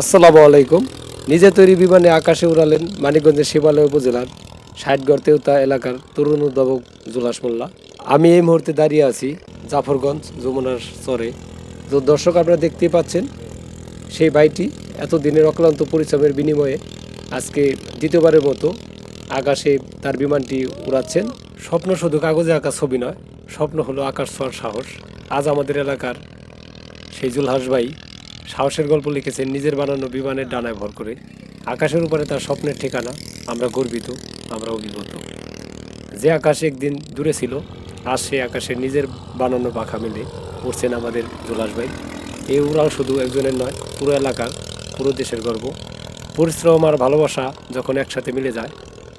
আসসালামু আলাইকুম। নিজে তৈরি বিমানে আকাশে উড়ালেন মানিকগঞ্জের শিবালয় উপজেলার ষাটগড় তেউতা এলাকার তরুণ উদ্ভাবক জুলাস মোল্লা। আমি এই মুহূর্তে দাঁড়িয়ে আছি জাফরগঞ্জ যমুনার চরে। তো দর্শক আপনারা দেখতেই পাচ্ছেন, সেই বাইটি এতদিনের অক্লান্ত পরিশ্রমের বিনিময়ে আজকে দ্বিতীয়বারের মতো আকাশে তার বিমানটি উড়াচ্ছেন। স্বপ্ন শুধু কাগজে আঁকা ছবি নয়, স্বপ্ন হলো আকাশ ছোঁয়ার সাহস। আজ আমাদের এলাকার সেই জুলহাস ভাই সাহসের গল্প লিখেছেন নিজের বানানো বিমানের ডানায় ভর করে। আকাশের উপরে তার স্বপ্নের ঠিকানা, আমরা গর্বিত, আমরা অভিভূত যে আকাশ একদিন দূরে ছিল, আজ সে আকাশে নিজের বানানো পাখা মেলে উঠছেন আমাদের জুলাস ভাই। এই উড়াও শুধু একজনের নয়, পুরো এলাকার, পুরো দেশের গর্ব। পরিশ্রম আর ভালোবাসা যখন একসাথে মিলে যায়,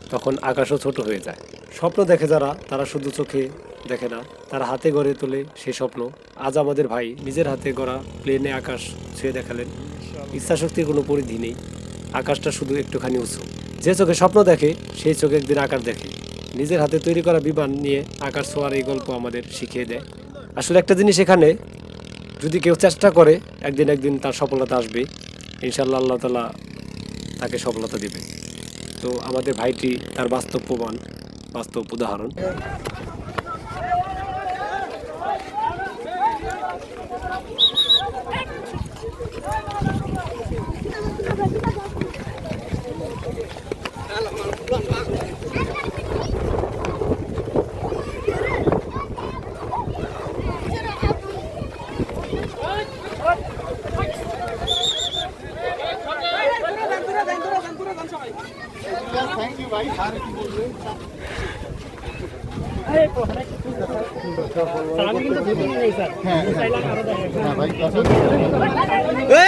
তখন আকাশও ছোট হয়ে যায়। স্বপ্ন দেখে যারা, তারা শুধু চোখে দেখে না তার হাতে গড়ে তোলে সে স্বপ্ন। আজ আমাদের ভাই নিজের হাতে গড়া প্লেনে আকাশ ছুঁয়ে দেখালেন। ইচ্ছাশক্তির কোনো পরিধি নেই। আকাশটা শুধু একটুখানি উঁচু। যে চোখে স্বপ্ন দেখে সেই চোখে একদিন আকার দেখে। নিজের হাতে তৈরি করা বিমান নিয়ে আকাশ ছোঁয়ার এই গল্প আমাদের শিখিয়ে দেয়। আসলে একটা জিনিস এখানে যদি কেউ চেষ্টা করে একদিন একদিন তার সফলতা আসবে। ইনশাল্লাহ আল্লাহ তালা তাকে সফলতা দিবে। তো আমাদের ভাইটি তার বাস্তব প্রমাণ বাস্তব উদাহরণ। এই বললাম নাই এই সব এই ছিল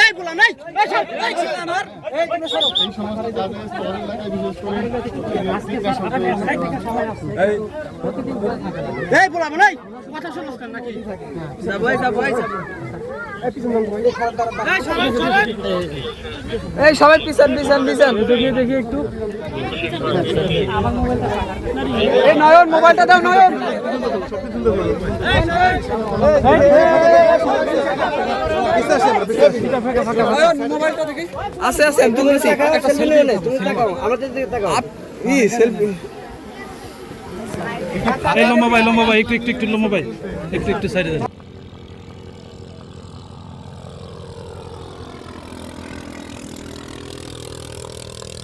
আমার এই বললাম নাই কথা শুনছ নাকি এই সবাই পিছন পিছন পিছন। দেখি দেখি একটু এই নয়ন। মোবাইলটা দাও নয়ন আছে আছে আমি একটা সেলফি নে তুমি তাকাও আমাদের দিকে তাকাও ই সেলফি এই লম্বা ভাই লম্বা ভাই একটু একটু একটু লম্বা ভাই। একটু একটু সাইডে দেন।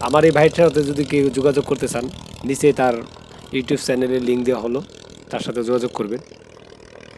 আমার এই ভাইটার সাথে যদি কেউ যোগাযোগ করতে চান নিচে তার ইউটিউব চ্যানেলের লিঙ্ক দেওয়া হলো তার সাথে যোগাযোগ করবেন।